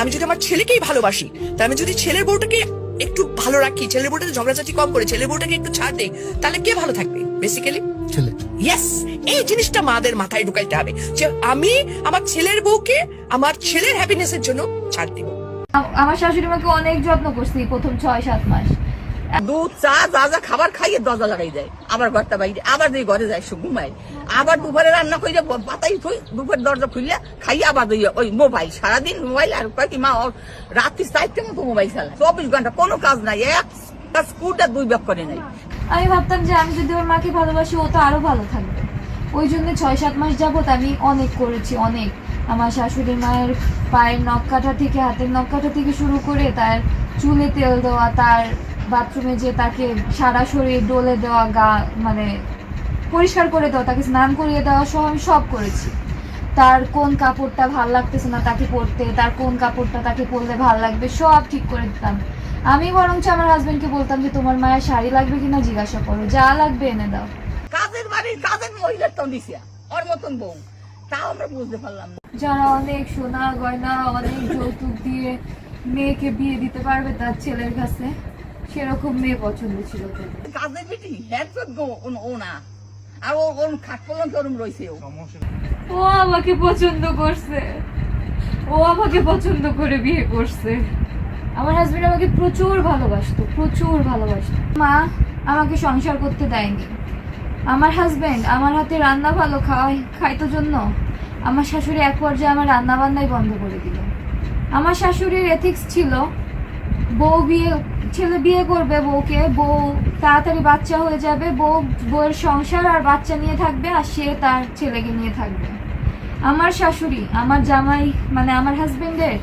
আমি যদি আমার ছেলেকেই ভালোবাসি তা আমি যদি ছেলের বউটাকে একটু ভালো রাখি ছেলের বউটাকে ঝগড়াঝাটি কম করে ছেলের বউটাকে একটু ছাড় দেই তাহলে কে ভালো থাকবে? বেসিক্যালি ছেলে। ইয়েস এই জিনিসটা মাদের মাথায় ঢুকাইতে হবে যে আমি আমার ছেলের বউকে আমার ছেলের হ্যাপিনেসের জন্য ছাড় দিব। আমার শাশুড়ি মাকে অনেক যত্ন করছি প্রথম ছয় সাত মাস। দুধ, চা, যা যা খাবার খাইয়ে দরজা লাগাই যায় আবার ঘরটা বাইরে, আবার যে ঘরে যায়, সে ঘুমায়। আবার দুপুরে রান্না করে পাতাই থই দুপুর দরজা খুললে খাইয়ে আবার ওই ওই মোবাইল, সারাদিন মোবাইল, আর কয় কি, মা রাত্রি চারটে মতো মোবাইল চালায়। চব্বিশ ঘণ্টা কোনো কাজ নাই এক স্কুলটা দুই ব্যাগ করে নাই আমি ভাবতাম যে আমি যদি ওর মাকে ভালোবাসি, ও তো আরও ভালো থাকবে। ওই জন্য ছয়, সাত মাস যাবত আমি অনেক করেছি, অনেক। আমার শাশুড়ি মায়ের পায়ের নখ কাটা থেকে, হাতের নখ কাটা থেকে শুরু করে তার চুলে তেল দেওয়া, তার বাথরুমে যে তাকে সারা শরীর ডলে দেওয়া গা মানে পরিষ্কার করে দেওয়া তাকে স্নান করিয়ে দেওয়া সব আমি সব করেছি। তার কোন কাপড়টা ভালো লাগতেছে না তাকে পরতে তার কোন কাপড়টা তাকে পরলে ভালো লাগবে সব ঠিক করে দিতাম। আমি বরঞ্চ আমার হাজবেন্ডকে বলতাম যে তোমার মায়ের শাড়ি লাগবে কিনা জিজ্ঞাসা করো যা লাগবে এনে দাও। কাজের বাড়ির কাজের মহিলার তো দিছে ওর মতন বউ। তাও আমরা বুঝতে পারলাম যারা অনেক সোনা গয়না অনেক যৌতুক দিয়ে মেয়েকে বিয়ে দিতে পারবে তার ছেলের কাছে। সেরকম মেয়ে পছন্দ ছিল। কাজের ও না আর ও ওর খাট পর্যন্ত ওরম রয়েছে ও। ও আমাকে পছন্দ করছে। ও আমাকে পছন্দ করে বিয়ে করছে। আমার হাজবেন্ড আমাকে প্রচুর ভালোবাসতো প্রচুর ভালোবাসতো। মা আমাকে সংসার করতে দেয়নি। আমার হাজবেন্ড আমার হাতে রান্না ভালো খাওয়াই খাইতো জন্য আমার শাশুড়ি এক পর্যায়ে আমার রান্না বান্নাই বন্ধ করে দিল। আমার শাশুড়ির এথিক্স ছিল বউ বিয়ে, ছেলে বিয়ে করবে বউকে, বউ তাড়াতাড়ি বাচ্চা হয়ে যাবে, বউ বউয়ের সংসার আর বাচ্চা নিয়ে থাকবে আর সে তার ছেলেকে নিয়ে থাকবে। আমার শাশুড়ি, আমার জামাই মানে আমার হাজবেন্ডের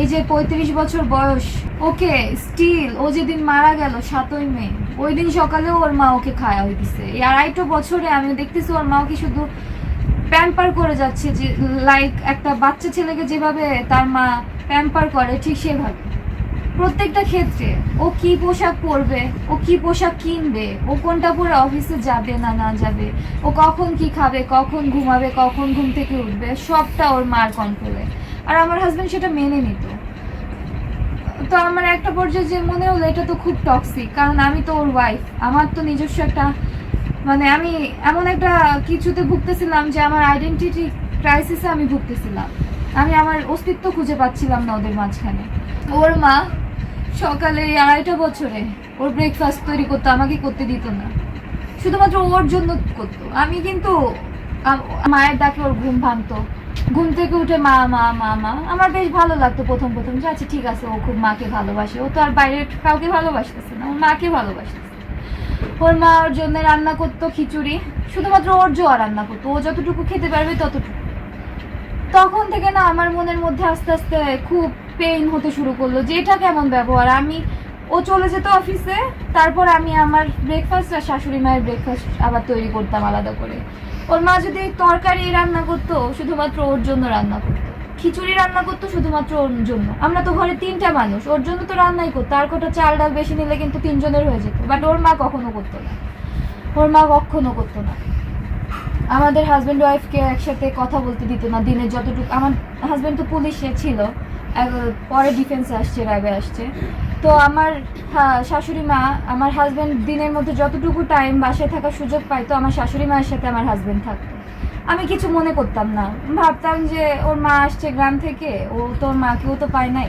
এই যে পঁয়ত্রিশ বছর বয়স, ওকে স্টিল ও যেদিন মারা গেল সাতই মে ওই দিন সকালেও ওর মা ওকে খাওয়া হইতেছে। এই আড়াইটো বছরে আমি দেখতেছি ওর মা ওকে শুধু প্যাম্পার করে যাচ্ছে যে লাইক একটা বাচ্চা ছেলেকে যেভাবে তার মা প্যাম্পার করে, ঠিক সেভাবে। প্রত্যেকটা ক্ষেত্রে। ও কি পোশাক পরবে? ও কি পোশাক কিনবে? ও কোনটা পরে অফিসে যাবে না না যাবে? ও কখন কি খাবে? কখন ঘুমাবে? কখন ঘুম থেকে উঠবে? সবটা ওর মার কন্ট্রোলে আর আমার হাজব্যান্ড সেটা মেনে নিত। তো আমার একটা পর্যায়ে যে মনে হলো, এটা তো খুব টক্সিক কারণ আমি তো ওর ওয়াইফ আমার তো নিজস্ব একটা মানে আমি এমন একটা কিছুতে ভুগতেছিলাম যে আমার আইডেন্টিটি ক্রাইসিসে আমি ভুগতেছিলাম। আমি আমার অস্তিত্ব খুঁজে পাচ্ছিলাম না ওদের মাঝখানে। ওর মা সকালে আড়াইটা বছরে ওর ব্রেকফাস্ট তৈরি করতো, আমাকে করতে দিত না। শুধুমাত্র ওর জন্য করতো। আমি কিন্তু মায়ের ডাকে ওর ঘুম ভাঙতো। ঘুম থেকে উঠে মা মা মা মা, আমার বেশ ভালো লাগতো প্রথম প্রথম। যে আচ্ছা ঠিক আছে, ও খুব মাকে ভালোবাসে। ও তো আর বাইরে কাউকে ভালোবাসতেছে না ওর মাকে ভালোবাসতেছে। ওর মা ওর জন্য রান্না করতো খিচুড়ি। শুধুমাত্র ওর জোয়া রান্না করতো। ও যতটুকু খেতে পারবে ততটুকু। তখন থেকে না, আমার মনের মধ্যে আস্তে আস্তে খুব পেইন হতে শুরু করল যে এটা কেমন ব্যবহার? আমি, ও চলে যেত অফিসে তারপর আমি আমার ব্রেকফাস্ট আর শাশুড়ি মায়ের ব্রেকফাস্ট আবার তৈরি করতাম আলাদা করে। ওর মা যদি তরকারি রান্না করতো, শুধুমাত্র ওর জন্য রান্না করতো। খিচুড়ি রান্না করতো শুধুমাত্র ওর জন্য। আমরা তো ঘরে তিনটা মানুষ, ওর জন্য তো রান্নাই করতো। আর কটা চাল ডাল বেশি নিলে কিন্তু তিনজনের হয়ে যেত। বাট ওর মা কখনো করতো না। ওর মা কখনো করতো না। আমাদের হাজব্যান্ড ওয়াইফকে একসাথে কথা বলতে দিত না দিনে যতটুকু। আমার হাজব্যান্ড তো পুলিশে ছিল। পরে ডিফেন্সে আসছে র্যাবে আসছে। তো আমার শাশুড়ি মা, আমার হাজব্যান্ড দিনের মধ্যে যতটুকু টাইম বাসায় থাকার সুযোগ পাইতো আমার শাশুড়ি মায়ের সাথে আমার হাজব্যান্ড থাকতো। আমি কিছু মনে করতাম না। ভাবতাম যে, ওর মা আসছে গ্রাম থেকে, ও তো ওর মাকেও তো পায় নাই।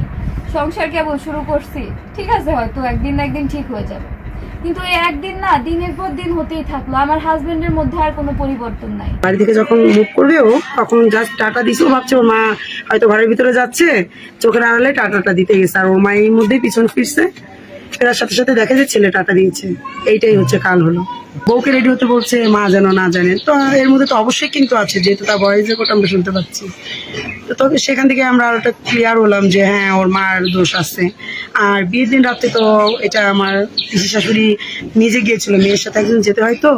সংসার কেবল শুরু করছি। ঠিক আছে, হয়তো একদিন না একদিন ঠিক হয়ে যাবে। কিন্তু এই একদিন না, দিনের পর দিন হতেই থাকল। আমার হাজবেন্ডের মধ্যে আর কোনো পরিবর্তন নাই। বাড়ি থেকে যখন মুভ করবে ও, তখন জাস্ট টাটা দিছে, ও ভাবছে ওর মা, হয়তো ঘরের ভিতরে যাচ্ছে, চোখের আড়ালে টাটাটা দিতে গেছে। আর ওর মা এই মধ্যেই পিছন ফিরছে। ফেরার সাথে সাথে দেখে যে ছেলে টাটা দিয়েছে। এইটাই হচ্ছে কাল হলো। বউকে রেডি হতে বলছে, মা যেন না জানে। তো এর মধ্যে তো অবশ্যই কিন্তু আছে, যেহেতু তার বয়স রেকর্ড আমরা শুনতে পাচ্ছি। তো তবে সেখান থেকে আমরা আরোটা ক্লিয়ার হলাম যে হ্যাঁ ওর মার দোষ আছে। আর বিয়ের দিন রাত্রে তো এটা আমার পিসি শাশুড়ি নিজে গিয়েছিল, মেয়ের সাথে একজন যেতে হয় তো।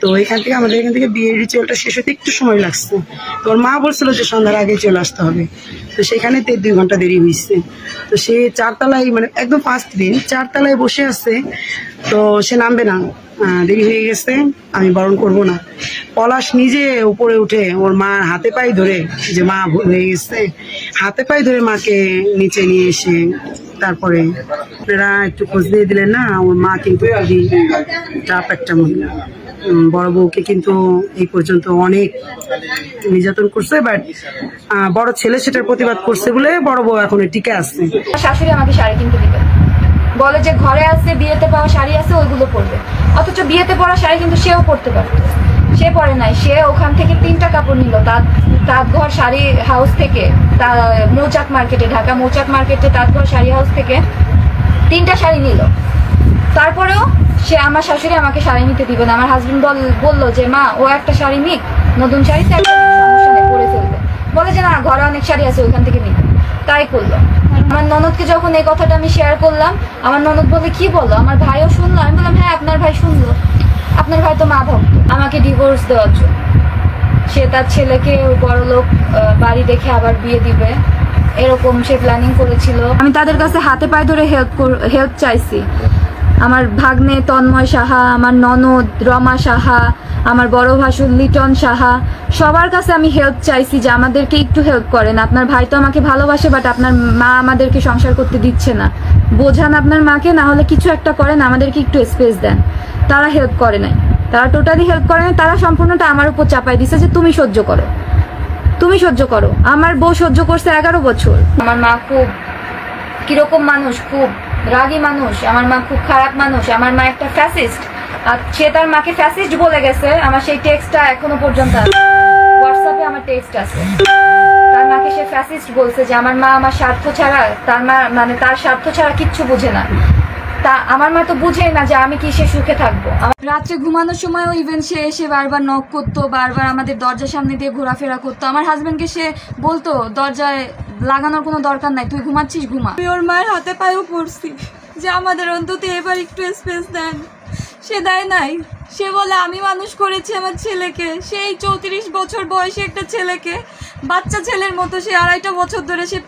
তো এখান থেকে আমাদের এখান থেকে বিয়ের রিচুয়ালটা শেষ হতে একটু সময় লাগছে। তো ওর মা বলছিল যে, সন্ধ্যার আগে চলে আসতে হবে। তো সেখানে দেড় দুই ঘণ্টা দেরি হয়েছে তো সে চারতলায় মানে একদম ফার্স্ট দিন, চারতলায় বসে আছে। তো সে নামবে না। দেরি হয়ে গেছে, আমি বরণ করব না। পলাশ নিজে উপরে উঠে ওর মার হাতে পায়ে ধরে, যে মা ভুল হয়ে গেছে, হাতে পায়ে ধরে মাকে নিচে নিয়ে এসে তারপরে আপনারা একটু খোঁজ দিয়ে দিলেন না, ওর মা কিন্তু খুবই টাপ একটা মহিলা। বড় বউকে কিন্তু এই পর্যন্ত অনেক নির্যাতন করছে বাট বড় ছেলে সেটার প্রতিবাদ করছে বলে বড় বউ এখন টিকে আসছে শাশুড়ি আমাকে শাড়ি কিনতে দিবে বলে যে ঘরে আছে, বিয়েতে পাওয়া শাড়ি আছে, ওইগুলো পরবে। অথচ বিয়েতে পরা শাড়ি কিন্তু সেও পরতে পারতো সে পরে নাই, সে ওখান থেকে তিনটা কাপড় নিল। তাঁত তাঁতঘর শাড়ি হাউস থেকে, তা, মৌচাক মার্কেটে ঢাকা মৌচাক মার্কেটে তাঁতঘর শাড়ি হাউস থেকে তিনটা শাড়ি নিল। তারপরেও সে আমার শাশুড়ি আমাকে শাড়ি নিতে দিবে না। আমার হাজবেন্ড বল, বলল যে, মা, ও একটা শাড়ি নিক, নতুন শাড়ি তো একটা সমস্যা পরে ফেলবে। বলে যে, না, ঘরে অনেক শাড়ি আছে ওইখান থেকে নিবে। তাই করল। আমার ননদকে যখন এই কথাটা আমি শেয়ার করলাম, আমার ননদ বলে, কি বলো? আমার ভাইও শুনলো? আমি বললাম হ্যাঁ আপনার ভাই শুনলো। আপনার ভাই তো মাধব। আমাকে ডিভোর্স দেওয়ার জন্য। সে তার ছেলেকে বড়লোক বড় লোক বাড়ি দেখে আবার বিয়ে দিবে। এরকম সে প্ল্যানিং করেছিল। আমি তাদের কাছে হাতে পায়ে ধরে হেল্প হেল্প চাইছি। আমার ভাগ্নে তন্ময় সাহা, আমার ননদ রমা সাহা, আমার বড় ভাসুর লিটন সাহা, সবার কাছে আমি হেল্প চাইছি যে আমাদেরকে একটু হেল্প করেন। আপনার ভাই তো আমাকে ভালোবাসে বাট আপনার মা আমাদেরকে সংসার করতে দিচ্ছে না। বোঝান আপনার মাকে, না হলে কিছু একটা করেন, আমাদেরকে একটু স্পেস দেন। তারা হেল্প করে নাই। তারা টোটালি হেল্প করে নাই, তারা সম্পূর্ণটা আমার উপর চাপাই দিছে যে তুমি সহ্য করো। তুমি সহ্য করো। আমার বউ সহ্য করছে এগারো বছর। আমার মা খুব কীরকম মানুষ, খুব রাগী মানুষ, আমার মা খুব খারাপ মানুষ, আমার মা একটা ফ্যাসিস্ট আর সে তার মাকে ফ্যাসিস্ট বলে গেছে, আমার সেই টেক্সটটা এখনও পর্যন্ত আছে। হোয়াটসঅ্যাপে আমার টেক্সট আছে। তার মাকে সে ফ্যাসিস্ট বলছে যে, আমার মা আমার স্বার্থ ছাড়া, তার মা মানে তার স্বার্থ ছাড়া কিচ্ছু বুঝে না। তা আমার মা তো বুঝেই না যে আমি কি সে সুখে থাকব। রাত্রে ঘুমানোর সময়ও ইভেন সে এসে বারবার নক করতো, বারবার আমাদের দরজার সামনে দিয়ে ঘোরাফেরা করতো। আমার হাজব্যান্ডকে সে বলতো, দরজায় লাগানোর কোনো দরকার নাই। তুই ঘুমাচ্ছিস, ঘুমা। আমি ওর মায়ের হাতে পায়েও পড়ছি যে আমাদের অন্তত এবার একটু স্পেস দেন। সে দেয় নাই। সে বলে, আমি মানুষ করেছি আমার ছেলেকে। সেই চৌত্রিশ বছর বয়সী একটা ছেলেকে, বাচ্চা ছেলের মতো সে আড়াইটা বছর ধরে সে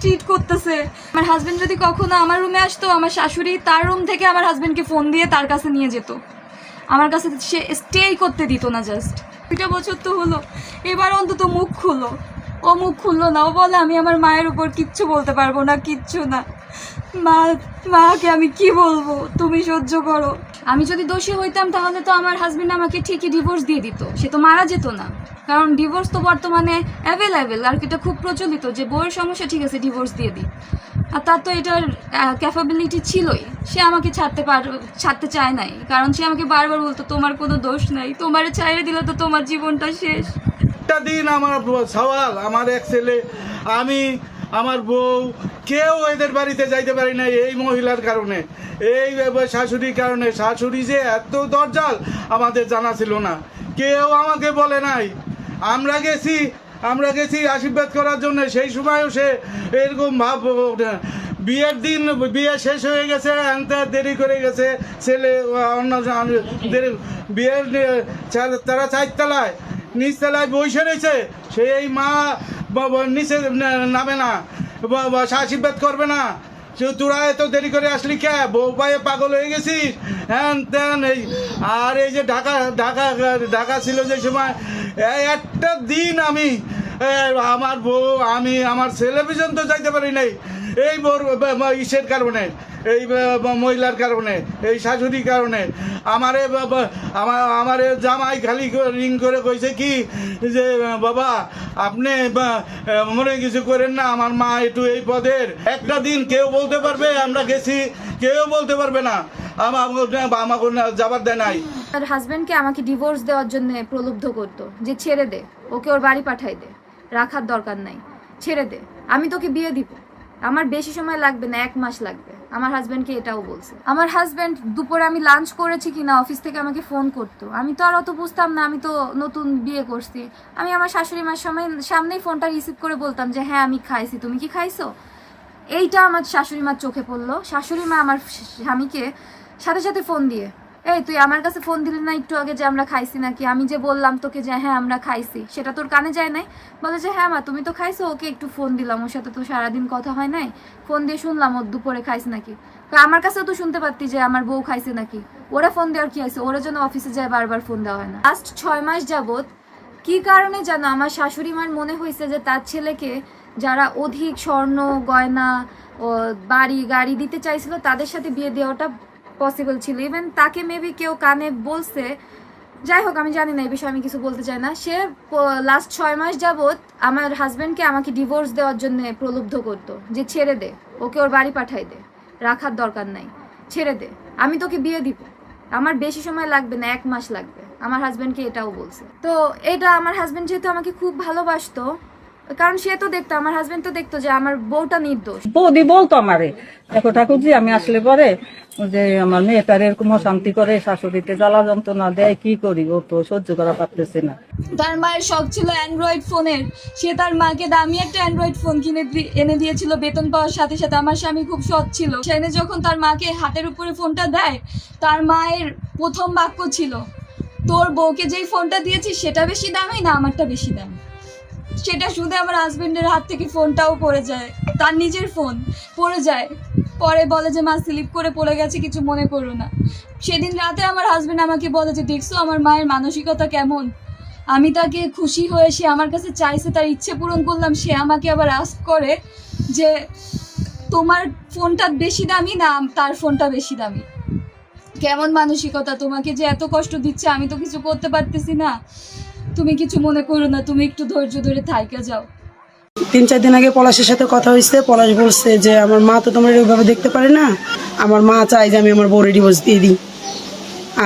ট্রিট করতেছে। আমার হাজব্যান্ড যদি কখনো আমার রুমে আসতো, আমার শাশুড়ি তার রুম থেকে আমার হাজব্যান্ডকে ফোন দিয়ে তার কাছে নিয়ে যেত। আমার কাছে সে স্টেই করতে দিত না জাস্ট দুইটা বছর তো হলো। এবার অন্তত মুখ খুলো। ও মুখ খুললো না। ও বলে, আমি আমার মায়ের উপর কিচ্ছু বলতে পারব না, কিচ্ছু না। মা, মাকে আমি কি বলব? তুমি সহ্য করো। আমি যদি দোষী হইতাম, তাহলে তো আমার হাজবেন্ড আমাকে ঠিকই ডিভোর্স দিয়ে দিত। সে তো মারা যেত না। কারণ ডিভোর্স তো বর্তমানে অ্যাভেলেবেল আর কি এটা খুব প্রচলিত যে বউয়ের সমস্যা, ঠিক আছে ডিভোর্স দিয়ে দিই। আর তার তো এটার ক্যাপাবিলিটি ছিলই। সে আমাকে ছাড়তে পার, ছাড়তে চায় নাই। কারণ সে আমাকে বারবার বলতো, তোমার কোনো দোষ নাই। তোমার ছাইড়ে দিলে তো তোমার জীবনটা শেষ। একটা দিন আমার সওয়াল, আমার এক ছেলে, আমি, আমার বউ, কেউ এদের বাড়িতে যাইতে পারি না এই মহিলার কারণে। এই শাশুড়ির কারণে। শাশুড়ি যে এত দরজাল আমাদের জানা ছিল না। কেউ আমাকে বলে নাই। আমরা গেছি আমরা গেছি আশীর্বাদ করার জন্য। সেই সময়ও সে এরকম ভাব বিয়ের দিন বিয়ে শেষ হয়ে গেছে, আনতে দেরি করে গেছে। ছেলে, অন্য বিয়ের তারা চারতলায়। নিচতলায় বসে রয়েছে। সেই মা নিচে নামে না। আশীর্বাদ করবে না। তোরা এত দেরি করে আসলি কে? বউ পায়ে পাগল হয়ে গেছিস? হ্যান ত্যান, এই আর এই যে ঢাকা ঢাকা ঢাকা ছিল যে সময় একটা দিন আমি আমার বউ, আমি আমার ছেলে পর্যন্ত যাইতে পারি নাই। এই বউর ব- ব- ইসের কারণে। এই মহিলার কারণে, এই শাশুড়ির কারণে। আমারে আমার আমারে জামাই খালি রিং করে কইছে কি, যে, বাবা, আপনি মনে কিছু করেন না, আমার মা একটু এই পদের। একটা দিন কেউ বলতে পারবে, আমরা গেছি, কেউ বলতে পারবে না। দেয় নাই। আমাকে ডিভোর্স দেওয়ার জন্য প্রলুব্ধ করতো, যে ছেড়ে দে, ওকে ওর বাড়ি দে, রাখার দরকার নাই, ছেড়ে দে, আমি তোকে বিয়ে দিব। আমার বেশি সময় লাগবে না, এক মাস লাগবে। আমার হাজব্যান্ডকে এটাও বলছে। আমার হাজব্যান্ড দুপুরে আমি লাঞ্চ করেছি কিনা অফিস থেকে আমাকে ফোন করতো। আমি তো আর অত বুঝতাম না, আমি তো নতুন বিয়ে করছি। আমি আমার শাশুড়ি মার সময়, সামনেই ফোনটা রিসিভ করে বলতাম যে হ্যাঁ আমি খাইছি। তুমি কি খাইছো? এইটা আমার শাশুড়ি মার চোখে পড়ল। শাশুড়ি মা আমার স্বামীকে সাথে সাথে ফোন দিয়ে এই, তুই আমার কাছে ফোন দিলি না একটু আগে যে আমরা খাইছি নাকি? আমি যে বললাম তোকে যে হ্যাঁ আমরা খাইছি। সেটা তোর কানে যায় নাই? বলে যে হ্যাঁ মা, তুমি তো খাইছো, ওকে একটু ফোন দিলাম। ওর সাথে তো সারাদিন কথা হয় নাই। ফোন দিয়ে শুনলাম ওর দুপুরে খাইছে নাকি? আমার কাছেও তো শুনতে পারতি যে আমার বউ খাইছে নাকি। ওরা ফোন দেওয়ার কি আছে ওরা যেন অফিসে যায় বারবার ফোন দেওয়া হয় না। লাস্ট ছয় মাস যাবত কি কারণে জানো আমার শাশুড়ি মার মনে হয়েছে যে তার ছেলেকে যারা অধিক স্বর্ণ, গয়না বাড়ি, গাড়ি দিতে চাইছিল, তাদের সাথে বিয়ে দেওয়াটা পসিবল ছিল ইভেন তাকে মেবি কেউ কানে বলছে, যাই হোক, আমি জানি না, এই বিষয়ে আমি কিছু বলতে চাই না। সে লাস্ট ছয় মাস যাবৎ আমার হাজব্যান্ডকে আমাকে ডিভোর্স দেওয়ার জন্য প্রলুব্ধ করতো, যে ছেড়ে দে, ওকে ওর বাড়ি পাঠাই দে, রাখার দরকার নাই, ছেড়ে দে, আমি তোকে বিয়ে দিব। আমার বেশি সময় লাগবে না, এক মাস লাগবে, আমার হাজব্যান্ডকে এটাও বলছে। তো এটা আমার হাজব্যান্ড যেহেতু আমাকে খুব ভালোবাসতো কারণ সে তো দেখতো আমার হাজব্যান্ড তো দেখতো যে আমার বউটা নির্দোষ। বৌদি বলতো আমারে দেখো ঠাকুরজি আমি আসলে পরে যে আমার মেয়েটার এরকম অশান্তি করে শাশুড়িতে জ্বালা যন্ত্রণা দেয় কি করি? ও তো সহ্য করা পারতেছে না। তার মায়ের শখ ছিল অ্যান্ড্রয়েড ফোনের সে তার মাকে দামি একটা অ্যান্ড্রয়েড ফোন কিনে দি- এনে দিয়েছিল বেতন পাওয়ার সাথে সাথে। আমার স্বামী খুব সৎ ছিল। সেনে যখন তার মাকে হাতের উপরে ফোনটা দেয় তার মায়ের প্রথম বাক্য ছিল তোর বউকে যেই ফোনটা দিয়েছিস সেটা বেশি দামি না আমারটা বেশি দামি? সেটা শুনে আমার হাজবেন্ডের হাত থেকে ফোনটাও পড়ে যায়। তার নিজের ফোন পড়ে যায়। পরে বলে যে, মা স্লিপ করে পড়ে গেছে, কিছু মনে করো না। সেদিন রাতে আমার হাজবেন্ড আমাকে বলে যে, দেখছ, আমার মায়ের মানসিকতা কেমন? আমি তাকে খুশি হয়ে সে আমার কাছে চাইছে, তার ইচ্ছে পূরণ করলাম, সে আমাকে আবার আস্ক করে যে, তোমার ফোনটা বেশি দামি না তার ফোনটা বেশি দামি? কেমন মানসিকতা? তোমাকে যে এত কষ্ট দিচ্ছে, আমি তো কিছু করতে পারতেছি না। তুমি কিছু মনে করো না, তুমি একটু ধৈর্য ধরে থাইকে যাও। তিন, চার দিন আগে পলাশের সাথে কথা হয়েছে, পলাশ বলছে যে, আমার মা তো তোমার ওইভাবে দেখতে পারে না। আমার মা চায় যে আমি আমার বউরে ডিভোর্স দিয়ে দিই।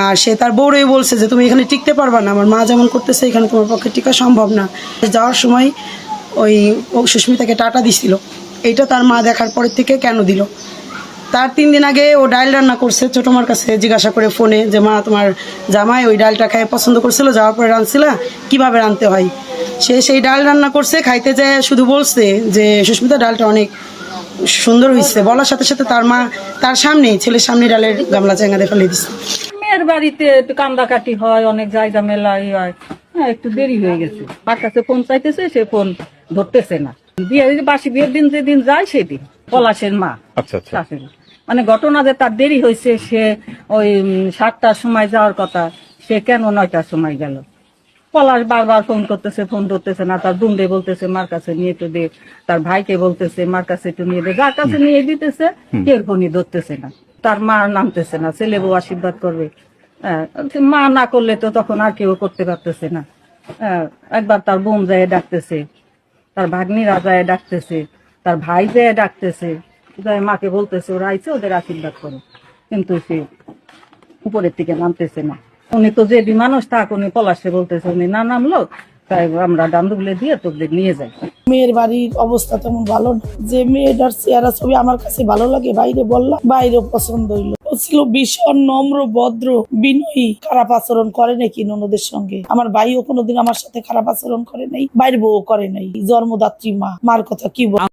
আর সে তার বউরেই বলছে যে, তুমি এখানে টিকতে পারবা না। আমার মা যেমন করতেছে, এখানে তোমার পক্ষে টিকা সম্ভব না। যাওয়ার সময় ওই সুস্মিতাকে টাটা দিছিল। এইটা তার মা দেখার পরের থেকে কেন দিল? তার তিন দিন আগে ও ডাল রান্না করছে ছোটো মার কাছে জিজ্ঞাসা করে ফোনে যে মা তোমার জামাই ওই ডালটা খাই পছন্দ করছিল যাওয়ার পরে রাঁধছিলা কীভাবে রাঁধতে হয়? সে সেই ডাল রান্না করছে খাইতে যায় শুধু বলছে যে সুস্মিতা ডালটা অনেক সুন্দর হয়েছে বলার সাথে সাথে তার মা তার সামনেই ছেলের সামনে ডালের গামলা চেঙ্গাতে ফেলে দিচ্ছে মেয়ের বাড়িতে একটু কান্দাকাটি হয় অনেক জায়গা মেলা ই হয়। হ্যাঁ একটু দেরি হয়ে গেছে। তার কাছে ফোন চাইতেছে সে ফোন ধরতেছে না। বিয়ে বাসি বিয়ের দিন যেদিন যায় সেদিন। পলাশের মা। আচ্ছা আচ্ছা। মানে ঘটনা যে তার দেরি হয়েছে সে ওই সাতটার সময় যাওয়ার কথা সে কেন নয়টার সময় গেল? পলাশ বারবার ফোন করতেছে ফোন ধরতেছে না তার বুন্ডে বলতেছে মার কাছে নিয়ে তো দে। তার ভাইকে বলতেছে মার কাছে একটু নিয়ে দে। যার কাছে নিয়ে দিতেছে কেউ ফোনই ধরতেছে না। তার মা নামতেছে না ছেলে বউ আশীর্বাদ করবে। হ্যাঁ, মা না করলে তো তখন আর কেউ করতে পারতেছে না। হ্যাঁ, একবার তার বোন যায় ডাকতেছে তার ভাগ্নিরা যায় ডাকতেছে তার ভাই যায় ডাকতেছে। মাকে বলতেছে, ওরা আইছে, ওদের আশীর্বাদ করো। কিন্তু সে উপরের থেকে নামতেছে না। উনি তো যে মানুষ থাক উনি পলাশে বলতেছে, উনি না নামলো, তাই আমরা দিয়ে তোদের নিয়ে যাই। মেয়ের বাড়ির অবস্থা তেমন ভালো যে মেয়েটার চেহারা ছবি আমার কাছে ভালো লাগে, বাইরে বললাম, বাইরেও পছন্দ হইল। ছিল ভীষণ নম্র, ভদ্র, বিনয়ী, খারাপ আচরণ করে নাকি ননদের সঙ্গে? আমার ভাইও কোনোদিন আমার সাথে খারাপ আচরণ করে নাই, বাইরে বউ করে নাই। জন্মদাত্রী মা, মার কথা কি বল